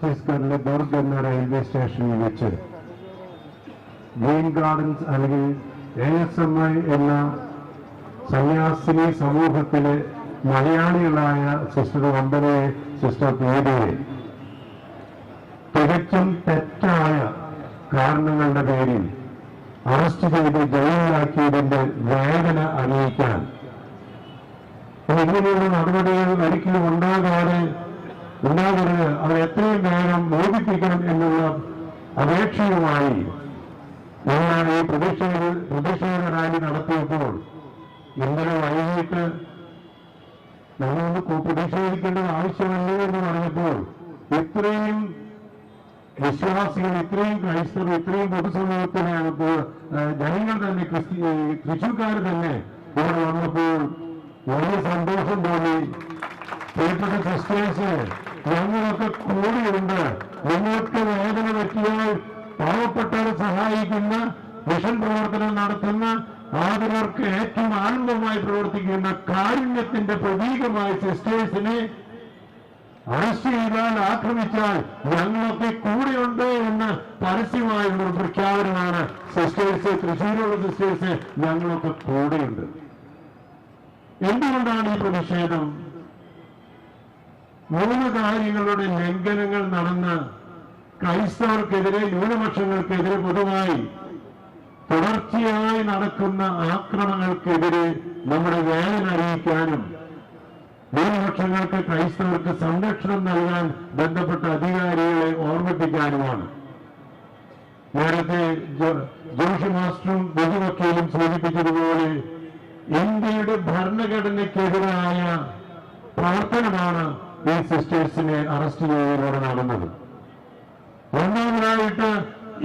ഛത്തീസ്ഗഡിലെ ദുർഗ് എന്ന റെയിൽവേ സ്റ്റേഷനിൽ വെച്ച് ഗ്രീൻ ഗാർഡൻസ് അല്ലെങ്കിൽ എ എസ് എം ഐ എന്ന സന്യാസിനി സമൂഹത്തിലെ മലയാളികളായ സിസ്റ്റർ വന്ദനയെ സിസ്റ്റർ പീഡിയെ തികച്ചും തെറ്റായ കാരണങ്ങളുടെ പേരിൽ അറസ്റ്റ് ചെയ്ത് ജയിലിലാക്കിയതിന്റെ വേദന അറിയിക്കാൻ. ഇങ്ങനെയുള്ള നടപടികൾ ഒരിക്കലും ഉണ്ടാകാതെ ഉണ്ടാകരുത് അത് എത്രയും വേഗം മോചിപ്പിക്കണം എന്നുള്ള അപേക്ഷയുമായി ഞങ്ങൾ ഈ പ്രതിഷേധ പ്രതിഷേധ റാലി നടത്തിയപ്പോൾ ഇന്നലെ വൈകിട്ട് ഞങ്ങളൊന്ന് പ്രതിഷേധിക്കേണ്ടത് ആവശ്യമല്ലേ എന്ന് പറഞ്ഞപ്പോൾ ഇത്രയും വിശ്വാസികൾ ഇത്രയും ക്രൈസ്തവർ ഇത്രയും പൊതുസമൂഹത്തിനെ ജനങ്ങൾ തന്നെ കൃഷിക്കാർ തന്നെ ഇവിടെ വന്നപ്പോൾ വലിയ സന്തോഷം തോന്നി. കേട്ടത് സിസ്റ്റേഴ്സ് ഞങ്ങളൊക്കെ കൂടിയുണ്ട്. നിങ്ങൾക്ക് വേദന പറ്റിയാൽ പാവപ്പെട്ടവരെ സഹായിക്കുന്ന മിഷൻ പ്രവർത്തനം നടത്തുന്ന ആദരവർക്ക് ഏറ്റവും ആനന്ദമായി പ്രവർത്തിക്കുന്ന കാരുണ്യത്തിന്റെ പ്രതീകമായ സിസ്റ്റേഴ്സിനെ അറസ്റ്റ് ചെയ്താൽ ആക്രമിച്ചാൽ ഞങ്ങളൊക്കെ കൂടെയുണ്ട് എന്ന് പരസ്യമായുള്ള ഒരു പ്രഖ്യാപനമാണ് സിസ്റ്റേഴ്സ് തൃശ്ശൂരുള്ള സിസ്റ്റേഴ്സ് ഞങ്ങളൊക്കെ കൂടെയുണ്ട്. എന്തുകൊണ്ടാണ് ഈ പ്രതിഷേധം? മൂന്ന് കാര്യങ്ങളുടെ ലംഘനങ്ങൾ നടന്ന് ക്രൈസ്തവർക്കെതിരെ ന്യൂനപക്ഷങ്ങൾക്കെതിരെ പൊതുവായി തുടർച്ചയായി നടക്കുന്ന ആക്രമണങ്ങൾക്കെതിരെ നമ്മുടെ വേദന അറിയിക്കാനും ന്യൂനപക്ഷങ്ങൾക്ക് ക്രൈസ്തവർക്ക് സംരക്ഷണം നൽകാൻ ബന്ധപ്പെട്ട അധികാരികളെ ഓർമ്മിപ്പിക്കാനുമാണ്. നേരത്തെ ജോഷ മാസ്റ്ററും ബഹുവക്കീലും സൂചിപ്പിച്ചതുപോലെ ഇന്ത്യയുടെ ഭരണഘടനയ്ക്കെതിരായ പ്രവർത്തനമാണ് ഈ സിസ്റ്റേഴ്സിനെ അറസ്റ്റ് ചെയ്തതിലൂടെ നടന്നത്. ഒന്നാമതായിട്ട്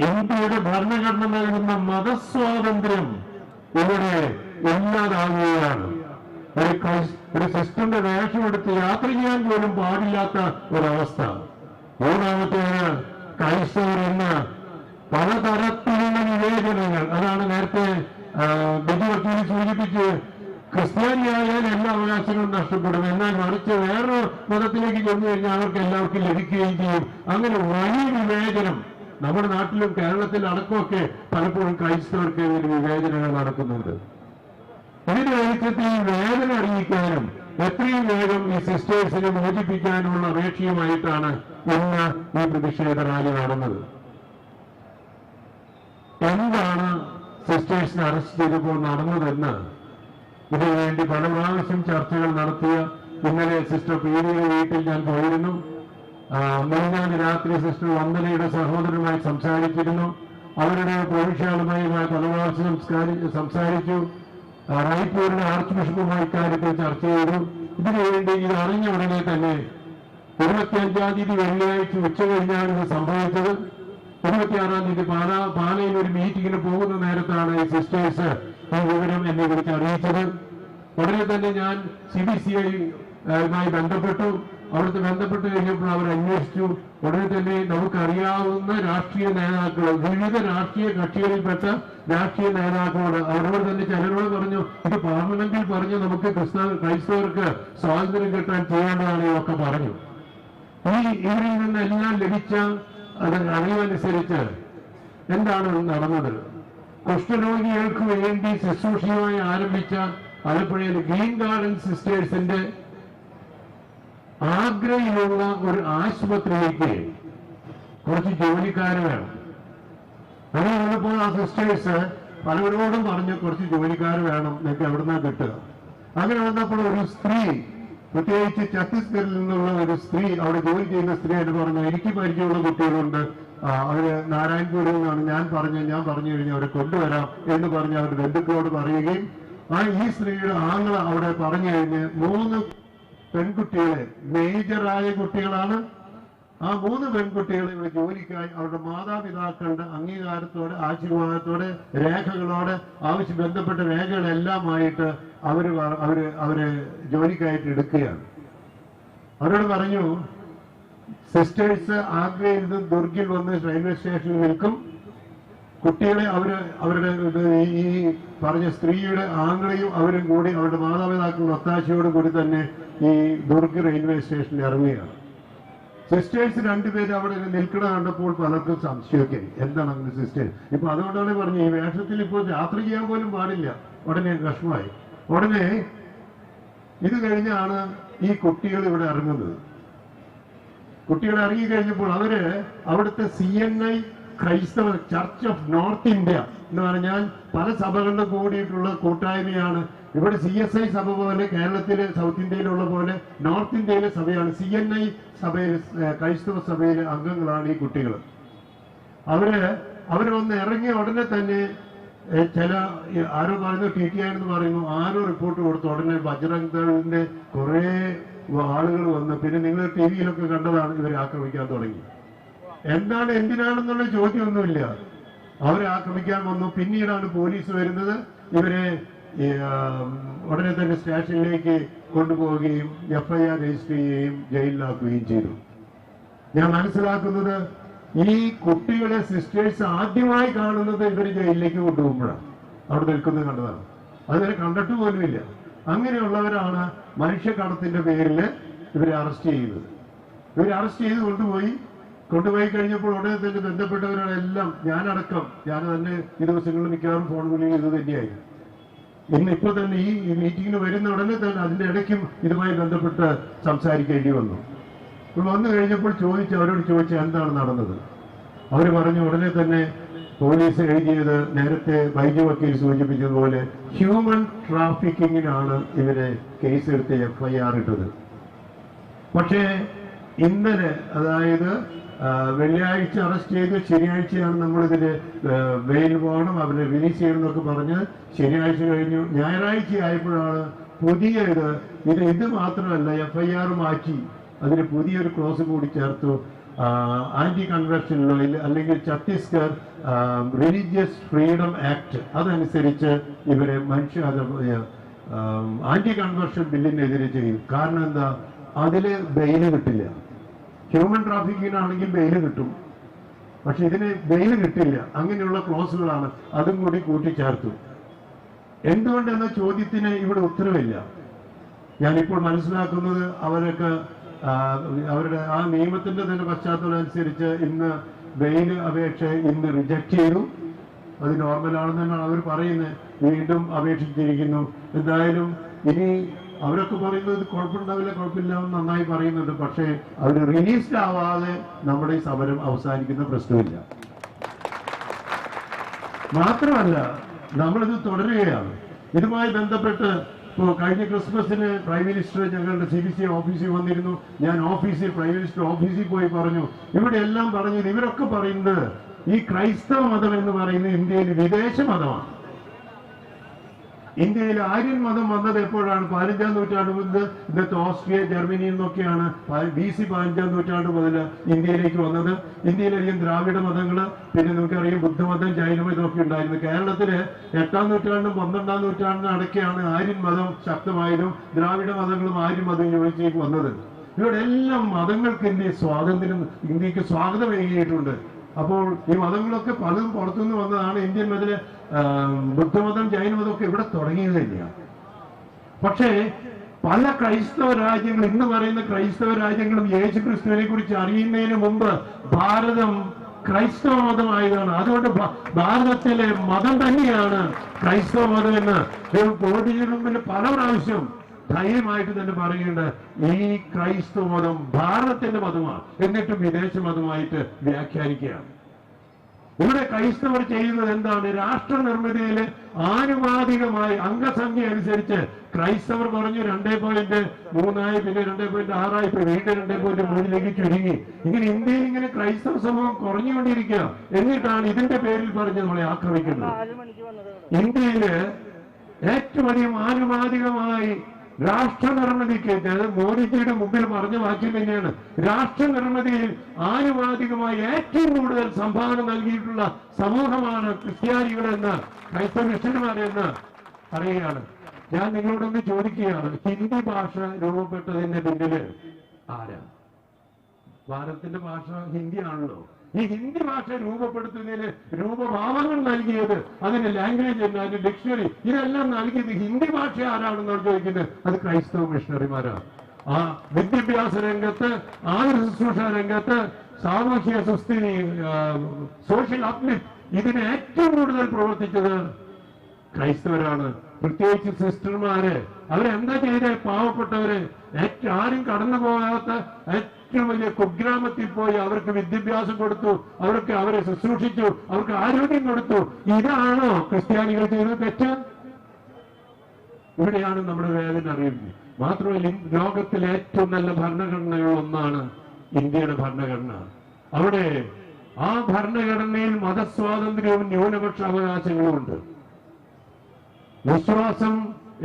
ഇന്ത്യയുടെ ഭരണഘടന നൽകുന്ന മതസ്വാതന്ത്ര്യം ഇവിടെ ഇല്ലാതാകുകയാണ് ഒരു ഒരു സിസ്റ്ററിന്റെ വേഷമെടുത്ത് യാത്ര ചെയ്യാൻ പോലും പാടില്ലാത്ത ഒരവസ്ഥ. മൂന്നാമത്തേത് ക്രൈസ്തവർ എന്ന പലതരത്തിലുള്ള വിവേചനങ്ങൾ. അതാണ് നേരത്തെ ബിജു വക്കീൽ സൂചിപ്പിച്ച് ക്രിസ്ത്യാനിയായാൽ എല്ലാ അവകാശങ്ങളും നഷ്ടപ്പെടും. എന്നാൽ മറിച്ച് വേറൊരു മതത്തിലേക്ക് ചെന്നു കഴിഞ്ഞാൽ അവർക്ക് എല്ലാവർക്കും ലഭിക്കുകയും ചെയ്യും. അങ്ങനെ വലിയ വിവേചനം നമ്മുടെ നാട്ടിലും കേരളത്തിൽ അടക്കമൊക്കെ പലപ്പോഴും ക്രൈസ്തവർക്ക് വിവേചനങ്ങൾ നടക്കുന്നുണ്ട്. ഇതിന് വെളിച്ചത്തിൽ ഈ വേദന അറിയിക്കാനും എത്രയും വേഗം ഈ സിസ്റ്റേഴ്സിനെ മോചിപ്പിക്കാനുള്ള അപേക്ഷയുമായിട്ടാണ് ഇന്ന് ഈ പ്രതിഷേധ റാലി നടന്നത്. എന്താണ് സിസ്റ്റേഴ്സിനെ അറസ്റ്റ് ചെയ്തപ്പോൾ നടന്നതെന്ന് ഇതിനു വേണ്ടി പല പ്രാവശ്യം ചർച്ചകൾ നടത്തിയ ഇന്നലെ സിസ്റ്റർ പീരിയുടെ വീട്ടിൽ ഞാൻ പോയിരുന്നു. ആ, രാത്രി സിസ്റ്റർ വന്ദനയുടെ സഹോദരനുമായി സംസാരിച്ചിരുന്നു. അവരുടെ പ്രവിശ്യാളുമായി പല പ്രാവശ്യം സംസാരിച്ചു. റായ്പൂരിലെ ആർച്ച് ബിഷപ്പുമായി ഇക്കാര്യത്തിൽ ചർച്ച ചെയ്തു. ഇതിനുവേണ്ടി ഇത് അറിഞ്ഞ ഉടനെ തന്നെ ഇരുപത്തിയഞ്ചാം തീയതി വെള്ളിയാഴ്ച ഉച്ച കഴിഞ്ഞാണ് ഇത് സംഭവിച്ചത്. ഇരുപത്തിയാറാം തീയതി പാല പാലയിൽ ഒരു മീറ്റിങ്ങിന് പോകുന്ന നേരത്താണ് ഈ സിസ്റ്റേഴ്സ് ഈ വിവരം എന്നെ കുറിച്ച് അറിയിച്ചത് ഉടനെ തന്നെ ഞാൻ സി ബി സി ഐ ബന്ധപ്പെട്ടു. അവിടുത്തെ ബന്ധപ്പെട്ട് കഴിഞ്ഞപ്പോൾ അവർ അന്വേഷിച്ചു. ഉടനെ തന്നെ നമുക്കറിയാവുന്ന രാഷ്ട്രീയ നേതാക്കൾ വിവിധ രാഷ്ട്രീയ കക്ഷികളിൽപ്പെട്ട രാഷ്ട്രീയ നേതാക്കളോട് അവരോട് തന്നെ ചിലരോട് പറഞ്ഞു ഇത് പാർലമെന്റിൽ പറഞ്ഞ് നമുക്ക് ക്രിസ്ത ക്രൈസ്തവർക്ക് സ്വാതന്ത്ര്യം കിട്ടാൻ ചെയ്യേണ്ടതാണ് ഇതൊക്കെ പറഞ്ഞു. ഈ ഇവരിൽ നിന്നെല്ലാം ലഭിച്ച അത് അറിവനുസരിച്ച് എന്താണ് നടന്നത്? കുഷ്ഠരോഗികൾക്ക് വേണ്ടി ശുശ്രൂഷയുമായി ആരംഭിച്ച ആലപ്പുഴയിൽ ഗ്രീൻ ഗാർഡൻ സിസ്റ്റേഴ്സിന്റെ ആഗ്രയിലുള്ള ഒരു ആശുപത്രിയിലേക്ക് കുറച്ച് ജോലിക്കാർ വേണം. അങ്ങനെ വന്നപ്പോൾ ആ സിസ്റ്റേഴ്സ് പലവരോടും പറഞ്ഞ് കുറച്ച് ജോലിക്കാർ വേണം നിങ്ങൾക്ക് എവിടുന്നാ കിട്ടുക. അങ്ങനെ വന്നപ്പോൾ ഒരു സ്ത്രീ പ്രത്യേകിച്ച് ഛത്തീസ്ഗഡിൽ നിന്നുള്ള ഒരു സ്ത്രീ അവിടെ ജോലി ചെയ്യുന്ന സ്ത്രീ എന്ന് പറഞ്ഞു എനിക്ക് പരിചയമുള്ള കുട്ടികളുണ്ട്. അവർ നാരായൺപൂരിൽ നിന്നാണ്. ഞാൻ പറഞ്ഞു ഞാൻ പറഞ്ഞു കഴിഞ്ഞാൽ അവരെ കൊണ്ടുവരാം എന്ന് പറഞ്ഞ് അവരുടെ ബന്ധുക്കളോട് പറയുകയും ആ ഈ സ്ത്രീയുടെ ആങ്ങള അവിടെ പറഞ്ഞു കഴിഞ്ഞ് മൂന്ന് പെൺകുട്ടികളെ മേജറായ കുട്ടികളാണ്. ആ മൂന്ന് പെൺകുട്ടികളെ ഇവിടെ ജോലിക്കായി അവരുടെ മാതാപിതാക്കളുടെ അംഗീകാരത്തോടെ ആശീർവാദത്തോടെ രേഖകളോടെ ആവശ്യം ബന്ധപ്പെട്ട രേഖകളെല്ലാമായിട്ട് അവർ അവർ അവർ ജോലിക്കായിട്ട് എടുക്കുകയാണ്. അവരോട് പറഞ്ഞു സിസ്റ്റേഴ്സ് ആഗ്രയിൽ നിന്ന് ദുർഗിൽ വന്ന് റെയിൽവേ സ്റ്റേഷനിൽ നിൽക്കും. കുട്ടികളെ അവർ അവരുടെ ഈ പറഞ്ഞ സ്ത്രീയുടെ ആങ്ങളെയും അവരും കൂടി അവരുടെ മാതാപിതാക്കളുടെ ഒത്താശയോടും കൂടി തന്നെ ഈ ദുർഗ് റെയിൽവേ സ്റ്റേഷനിൽ ഇറങ്ങുകയാണ്. സിസ്റ്റേഴ്സ് രണ്ടുപേരും അവിടെ നിൽക്കണ കണ്ടപ്പോൾ പലർക്കും സംശയമൊക്കെ. എന്താണ് അങ്ങനെ സിസ്റ്റേഴ്സ്? ഇപ്പൊ അതുകൊണ്ടാണ് പറഞ്ഞു ഈ വേഷത്തിൽ ഇപ്പോൾ യാത്ര ചെയ്യാൻ പോലും പാടില്ല. ഉടനെ വിഷമായി ഉടനെ ഇത് കഴിഞ്ഞാണ് ഈ കുട്ടികൾ ഇവിടെ ഇറങ്ങുന്നത്. കുട്ടികൾ ഇറങ്ങി കഴിഞ്ഞപ്പോൾ അവർ അവിടുത്തെ സി എൻ ഐ ക്രൈസ്തവ ചർച്ച് ഓഫ് നോർത്ത് ഇന്ത്യ എന്ന് പറഞ്ഞാൽ പല സഭകളിലും കൂടിയിട്ടുള്ള കൂട്ടായ്മയാണ്. ഇവിടെ സി എസ് ഐ സഭ പോലെ കേരളത്തിലെ സൗത്ത് ഇന്ത്യയിലുള്ള പോലെ നോർത്ത് ഇന്ത്യയിലെ സഭയാണ്. സി എൻ ഐ സഭയിൽ ക്രൈസ്തവ സഭയിലെ അംഗങ്ങളാണ് ഈ കുട്ടികൾ. അവർ അവർ വന്ന് ഇറങ്ങിയ ഉടനെ തന്നെ ചില ആരോ പറയുന്നു ടി ടി ആണെന്ന് പറയുന്നു ആരോ റിപ്പോർട്ട് കൊടുത്തു. ഉടനെ ബജറംഗ് ദളിന്റെ കുറെ ആളുകൾ വന്ന് പിന്നെ നിങ്ങൾ ടി വിയിലൊക്കെ കണ്ടതാണ് ഇവരെ ആക്രമിക്കാൻ തുടങ്ങി. എന്താണ് എന്തിനാണെന്നുള്ള ചോദ്യമൊന്നുമില്ല. അവരെ ആക്രമിക്കാൻ വന്നു. പിന്നീടാണ് പോലീസ് വരുന്നത്. ഇവരെ ഉടനെ തന്നെ സ്റ്റേഷനിലേക്ക് കൊണ്ടുപോവുകയും എഫ്ഐആർ രജിസ്റ്റർ ചെയ്യുകയും ജയിലിലാക്കുകയും ചെയ്തു. ഞാൻ മനസ്സിലാക്കുന്നത് ഈ കുട്ടികളെ സിസ്റ്റേഴ്സ് ആദ്യമായി കാണുന്നത് ഇവർ ജയിലിലേക്ക് കൊണ്ടുപോകുമ്പോഴാണ് അവിടെ നിൽക്കുന്നത് കണ്ടതാണ്. അതുവരെ കണ്ടിട്ട് പോലുമില്ല. അങ്ങനെയുള്ളവരാണ് മനുഷ്യക്കടത്തിന്റെ പേരിൽ ഇവരെ അറസ്റ്റ് ചെയ്യുന്നത്. ഇവരെ അറസ്റ്റ് ചെയ്ത് കൊണ്ടുപോയി. കൊണ്ടുപോയി കഴിഞ്ഞപ്പോൾ ഉടനെ തന്നെ ബന്ധപ്പെട്ടവരോടെല്ലാം ഞാനടക്കം ഞാൻ തന്നെ ഈ ദിവസങ്ങളിൽ മിക്കവാറും ഫോൺ വിളി ഇത് തന്നെയായിരുന്നു. ഇന്ന് ഇപ്പൊ തന്നെ ഈ ഈ മീറ്റിംഗിന് വരുന്ന ഉടനെ തന്നെ അതിന്റെ ഇടയ്ക്കും ഇതുമായി ബന്ധപ്പെട്ട് സംസാരിക്കേണ്ടി വന്നു. അപ്പോൾ വന്നു കഴിഞ്ഞപ്പോൾ ചോദിച്ചു അവരോട് ചോദിച്ചു എന്താണ് നടന്നത്? അവർ പറഞ്ഞു ഉടനെ തന്നെ പോലീസ് എഴുതിയത് നേരത്തെ വൈദ്യു വക്കീൽ സൂചിപ്പിച്ചതുപോലെ ഹ്യൂമൻ ട്രാഫിക്കിങ്ങിനാണ് ഇവരെ കേസെടുത്ത് എഫ്ഐആർ ഇട്ടത്. പക്ഷേ ഇന്നലെ അതായത് വെള്ളിയാഴ്ച അറസ്റ്റ് ചെയ്ത് ശനിയാഴ്ചയാണ് നമ്മളിതിന് വെയിൽ പോകണം അവരെ റിലീസ് ചെയ്യണം എന്നൊക്കെ പറഞ്ഞ് ശനിയാഴ്ച കഴിഞ്ഞു. ഞായറാഴ്ച ആയപ്പോഴാണ് പുതിയ ഇത് ഇത് ഇത് മാത്രമല്ല എഫ് ഐ ആർ മാറ്റി. അതിന് പുതിയൊരു ക്ലോസ് കൂടി ചേർത്തു. ആന്റി കൺവെൻഷൻ ലോയിൽ അല്ലെങ്കിൽ ഛത്തീസ്ഗഡ് റിലീജിയസ് ഫ്രീഡം ആക്ട് അതനുസരിച്ച് ഇവരെ മനുഷ്യ ആന്റി കൺവെർഷൻ ബില്ലിനെതിരെ ചെയ്യും. കാരണം എന്താ? അതിൽ ബെയിൽ കിട്ടില്ല. ഹ്യൂമൻ ട്രാഫിക്കിനാണെങ്കിൽ ബെയിൽ കിട്ടും. പക്ഷെ ഇതിന് ബെയിൽ കിട്ടില്ല. അങ്ങനെയുള്ള ക്ലോസുകളാണ് അതും കൂടി കൂട്ടിച്ചേർത്തു. എന്തുകൊണ്ടെന്ന ചോദ്യത്തിന് ഇവിടെ ഉത്തരവില്ല. ഞാനിപ്പോൾ മനസ്സിലാക്കുന്നത് അവരൊക്കെ അവരുടെ ആ നിയമത്തിന്റെ തന്നെ പശ്ചാത്തലം അനുസരിച്ച് ഇന്ന് ബെയിൽ അപേക്ഷ ഇന്ന് റിജക്റ്റ് ചെയ്തു. അത് നോർമലാണെന്ന് തന്നെയാണ് അവർ പറയുന്നത്. വീണ്ടും അപേക്ഷിച്ചിരിക്കുന്നു. എന്തായാലും ഇനി അവരൊക്കെ പറയുന്നത് കുഴപ്പമുണ്ടാവില്ല കുഴപ്പമില്ല എന്ന് നന്നായി പറയുന്നുണ്ട്. പക്ഷേ അവർ റിലീസ്ഡ് ആവാതെ നമ്മുടെ ഈ സമരം അവസാനിക്കുന്ന പ്രശ്നമില്ല. മാത്രമല്ല നമ്മളിത് തുടരുകയാണ്. ഇതുമായി ബന്ധപ്പെട്ട് ഇപ്പോൾ കഴിഞ്ഞ ക്രിസ്മസിന് പ്രൈം മിനിസ്റ്റർ ഞങ്ങളുടെ സി ബി സി ഓഫീസിൽ വന്നിരുന്നു. ഞാൻ ഓഫീസിൽ പ്രൈം മിനിസ്റ്റർ ഓഫീസിൽ പോയി പറഞ്ഞു ഇവിടെ എല്ലാം പറഞ്ഞത് ഇവരൊക്കെ പറയുന്നത് ഈ ക്രൈസ്തവ മതം എന്ന് പറയുന്നത് ഇന്ത്യയിൽ വിദേശ മതമാണ്. ഇന്ത്യയിൽ ആര്യൻ മതം വന്നത് എപ്പോഴാണ്? പതിനഞ്ചാം നൂറ്റാണ്ട് മുതൽ ഇന്നത്തെ ഓസ്ട്രിയ ജർമ്മനി എന്നൊക്കെയാണ് ബി സി പതിനഞ്ചാം നൂറ്റാണ്ട് മുതൽ ഇന്ത്യയിലേക്ക് വന്നത്. ഇന്ത്യയിലധികം ദ്രാവിഡ മതങ്ങൾ പിന്നെ നമുക്കറിയാം ബുദ്ധമതം ജൈനമതം ഒക്കെ ഉണ്ടായിരുന്നു. കേരളത്തിൽ എട്ടാം നൂറ്റാണ്ടും പന്ത്രണ്ടാം നൂറ്റാണ്ടിനും അടക്കെയാണ് ആര്യൻ മതം ശക്തമായതും ദ്രാവിഡ മതങ്ങളും ആര്യൻ മതം യോജിച്ചേക്ക് വന്നത്. ഇവിടെ എല്ലാം മതങ്ങൾക്ക് ഇന്ത്യ സ്വാതന്ത്ര്യം ഇന്ത്യയ്ക്ക് സ്വാഗതം ഏകിയിട്ടുണ്ട് അപ്പോൾ ഈ മതങ്ങളൊക്കെ പലതും പുറത്തുനിന്ന് വന്നതാണ് ഇന്ത്യൻ മതിൽ ബുദ്ധമതം ജൈനമതം ഒക്കെ ഇവിടെ തുടങ്ങിയത് തന്നെയാണ് പക്ഷേ പല ക്രൈസ്തവ രാജ്യങ്ങൾ ഇന്ന് പറയുന്ന ക്രൈസ്തവ രാജ്യങ്ങളും യേശു ക്രിസ്തുവിനെ കുറിച്ച് അറിയുന്നതിന് മുമ്പ് ഭാരതം ക്രൈസ്തവ മതമായതാണ്. അതുകൊണ്ട് ഭാരതത്തിലെ മതം തന്നെയാണ് ക്രൈസ്തവ മതം എന്ന്. മുമ്പിൽ പല പ്രാവശ്യം ധൈര്യമായിട്ട് തന്നെ പറയുന്നുണ്ട് ഈ ക്രൈസ്തവ മതം ഭാരതത്തിന്റെ മതമാണ് എന്നിട്ടും വിദേശ മതമായിട്ട് വ്യാഖ്യാനിക്കുകയാണ്. ഇവിടെ ക്രൈസ്തവർ ചെയ്യുന്നത് എന്താണ്? രാഷ്ട്ര നിർമ്മിതിയിൽ ആനുപാതികമായി അംഗസംഖ്യ അനുസരിച്ച് ക്രൈസ്തവർ പറഞ്ഞു രണ്ടേ പോയിന്റ് മൂന്നായി പിന്നെ രണ്ടേ പോയിന്റ് ആറായി ഇപ്പൊ വീണ്ടും രണ്ടേ പോയിന്റ് മൂന്നിലേക്ക് ചുരുങ്ങി. ഇങ്ങനെ ഇന്ത്യയിൽ ഇങ്ങനെ ക്രൈസ്തവ സമൂഹം കുറഞ്ഞുകൊണ്ടിരിക്കുക എന്നിട്ടാണ് ഇതിന്റെ പേരിൽ പറഞ്ഞ് നമ്മളെ ആക്രമിക്കുന്നത്. ഇന്ത്യയിൽ ഏറ്റവും അധികം ആനുപാതികമായി രാഷ്ട്ര നിർമ്മിതി ഞാൻ മോദിജിയുടെ മുമ്പിൽ പറഞ്ഞ വാക്യം തന്നെയാണ്. രാഷ്ട്ര നിർമ്മിതിയിൽ ആനുപാതികമായി ഏറ്റവും കൂടുതൽ സംഭാവന നൽകിയിട്ടുള്ള സമൂഹമാണ് ക്രിസ്ത്യാനികളെന്ന് ക്രൈസ്തവ മിഷന്മാരെന്ന് പറയുകയാണ്. ഞാൻ നിങ്ങളോടൊന്ന് ചോദിക്കുകയാണ് ഹിന്ദി ഭാഷ രൂപപ്പെട്ടതിന്റെ പിന്നിൽ ആരാ? ഭാരതത്തിന്റെ ഭാഷ ഹിന്ദിയാണല്ലോ ഈ ഹിന്ദി ഭാഷ രൂപപ്പെടുത്തുന്നതിന് രൂപഭാവങ്ങൾ നൽകിയത് അതിന് ലാംഗ്വേജ് അതിന് ഡിക്ഷണറി ഇതെല്ലാം നൽകിയത് ഹിന്ദി ഭാഷ ആരാണെന്നാണ് ചോദിക്കുന്നത്? അത് ക്രൈസ്തവ മിഷണറിമാരാണ് ആ വിദ്യാഭ്യാസ രംഗത്ത് ആയുർ ശുശ്രൂഷ രംഗത്ത് സാമൂഹ്യ സുസ്ഥിതി സോഷ്യൽ അപ്ലിഫ്റ്റ് ഇതിന് ഏറ്റവും കൂടുതൽ പ്രവർത്തിച്ചത് ക്രൈസ്തവരാണ്. പ്രത്യേകിച്ച് സിസ്റ്റർമാര്. അവരെന്താ ചെയ്തേ? പാവപ്പെട്ടവര്. ആരും കടന്നു പോകാത്ത ഏറ്റവും വലിയ കുഗ്രാമത്തിൽ പോയി അവർക്ക് വിദ്യാഭ്യാസം കൊടുത്തു അവർക്ക് അവരെ ശുശ്രൂഷിച്ചു അവർക്ക് ആരോഗ്യം കൊടുത്തു. ഇതാണോ ക്രിസ്ത്യാനികൾ ചെയ്തത് തെറ്റ്? ഇവിടെയാണ് നമ്മുടെ വേദന അറിയുന്നത്. മാത്രമല്ല ലോകത്തിലെ ഏറ്റവും നല്ല ഭരണഘടനയുള്ള ഒന്നാണ് ഇന്ത്യയുടെ ഭരണഘടന. അവിടെ ആ ഭരണഘടനയിൽ മതസ്വാതന്ത്ര്യവും ന്യൂനപക്ഷ അവകാശങ്ങളും ഉണ്ട്. വിശ്വാസം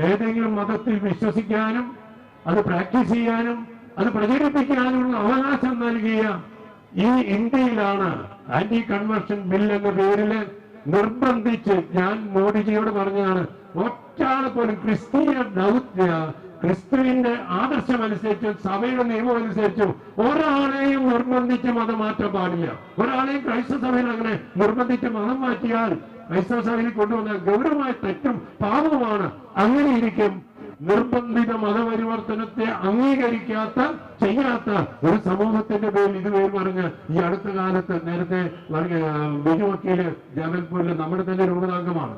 ഏതെങ്കിലും മതത്തിൽ വിശ്വസിക്കാനും അത് പ്രാക്ടീസ് ചെയ്യാനും അത് നൽകിയ ഈ ഇന്ത്യയിലാണ് ആന്റി കൺവെർഷൻ ബിൽ എന്ന പേരിൽ നിർബന്ധിച്ച് ഞാൻ മോഡിജിയോട് പറഞ്ഞതാണ് ഒറ്റാൾ പോലും ക്രിസ്തീയ ദൗത്യ ക്രിസ്തുവിന്റെ ആദർശം അനുസരിച്ചും സഭയുടെ നിയമം അനുസരിച്ചും ഒരാളെയും നിർബന്ധിച്ച് മതം മാറ്റാൻ പാടില്ല. ഒരാളെയും ക്രൈസ്തവ സഭയിൽ അങ്ങനെ നിർബന്ധിച്ച് മതം മാറ്റിയാൽ ക്രൈസ്തവ സഭയിൽ കൊണ്ടുവന്ന ഗൗരവമായ തെറ്റും പാപവുമാണ്. അങ്ങനെ ഇരിക്കും നിർബന്ധിത മതപരിവർത്തനത്തെ അംഗീകരിക്കാത്ത ചെയ്യാത്ത ഒരു സമൂഹത്തിന്റെ പേരിൽ ഇതുവരെ പറഞ്ഞ് ഈ അടുത്ത കാലത്ത് നേരത്തെ ബിജു വക്കീൽ ജബൽപൂരിൽ നമ്മുടെ തന്നെ രൂപതാംഗമാണ്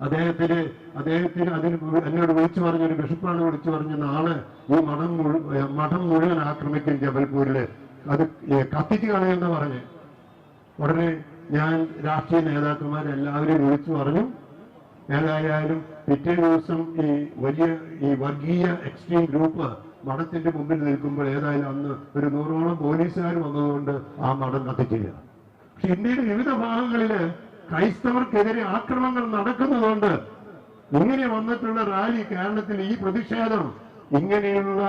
അദ്ദേഹത്തിന് അദ്ദേഹത്തിന് അതിന് എന്നോട് വിളിച്ചു പറഞ്ഞ ഒരു ബിഷപ്പാണ് വിളിച്ചു പറഞ്ഞ നാളെ ഈ മഠം മഠം മുഴുവൻ ആക്രമിക്കും ജബൽപൂരിൽ. അത് കത്തിച്ച് കളയെന്ന് പറഞ്ഞ്. ഉടനെ ഞാൻ രാഷ്ട്രീയ നേതാക്കന്മാരെല്ലാവരെയും വിളിച്ചു പറഞ്ഞു. ഏതായാലും പിറ്റേ ദിവസം ഈ വലിയ ഈ വർഗീയ എക്സ്ട്രീം ഗ്രൂപ്പ് മഠത്തിന്റെ മുമ്പിൽ നിൽക്കുമ്പോൾ ഏതായാലും അന്ന് ഒരു നൂറോളം പോലീസുകാർ വന്നതുകൊണ്ട് ആ മഠം കത്തിച്ചില്ല പക്ഷെ ഇന്ത്യയുടെ വിവിധ ഭാഗങ്ങളിൽ ക്രൈസ്തവർക്കെതിരെ ആക്രമണങ്ങൾ നടക്കുന്നതുകൊണ്ട് ഇങ്ങനെ വന്നിട്ടുള്ള റാലി കേരളത്തിൽ ഈ പ്രതിഷേധം ഇങ്ങനെയുള്ള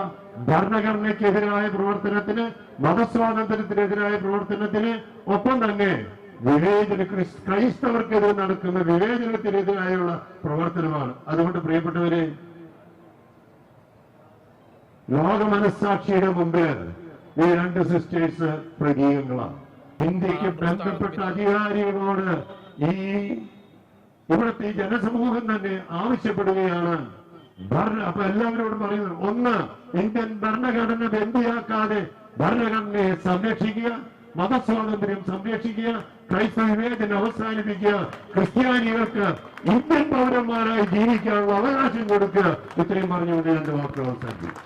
ഭരണഘടനയ്ക്കെതിരായ പ്രവർത്തനത്തിന് മതസ്വാതന്ത്ര്യത്തിനെതിരായ പ്രവർത്തനത്തിന് ഒപ്പം തന്നെ വിവേചന ക്രിസ്- ക്രൈസ്തവർക്കെതിരെ നടക്കുന്ന വിവേചനത്തിനെതിരായുള്ള പ്രവർത്തനമാണ്. അതുകൊണ്ട് പ്രിയപ്പെട്ടവരെ ലോക മനസ്സാക്ഷിയുടെ മുമ്പിൽ ഈ രണ്ട് സിസ്റ്റേഴ്സ് പ്രതീകങ്ങളാണ് ഇന്ത്യയ്ക്ക് ബന്ധപ്പെട്ട അധികാരികളോട് ഈ ഇവിടുത്തെ ജനസമൂഹം തന്നെ ആവശ്യപ്പെടുകയാണ്. ഭരണ അപ്പൊ എല്ലാവരോടും പറയുന്നത് ഒന്ന് ഇന്ത്യൻ ഭരണഘടന ബന്ധിയാക്കാതെ ഭരണഘടനയെ സംരക്ഷിക്കുക മതസ്വാതന്ത്ര്യം സംരക്ഷിക്കുക ക്രൈസ്തവ വിവേചനം അവസാനിപ്പിക്കുക. ക്രിസ്ത്യാനികൾക്ക് ഇന്ത്യൻ പൗരന്മാരായി ജീവിക്കാനുള്ള അവകാശം കൊടുക്കുക. ഇത്രയും പറഞ്ഞുകൊണ്ട് എന്റെ വാക്കുകൾ അവസാനിപ്പിക്കും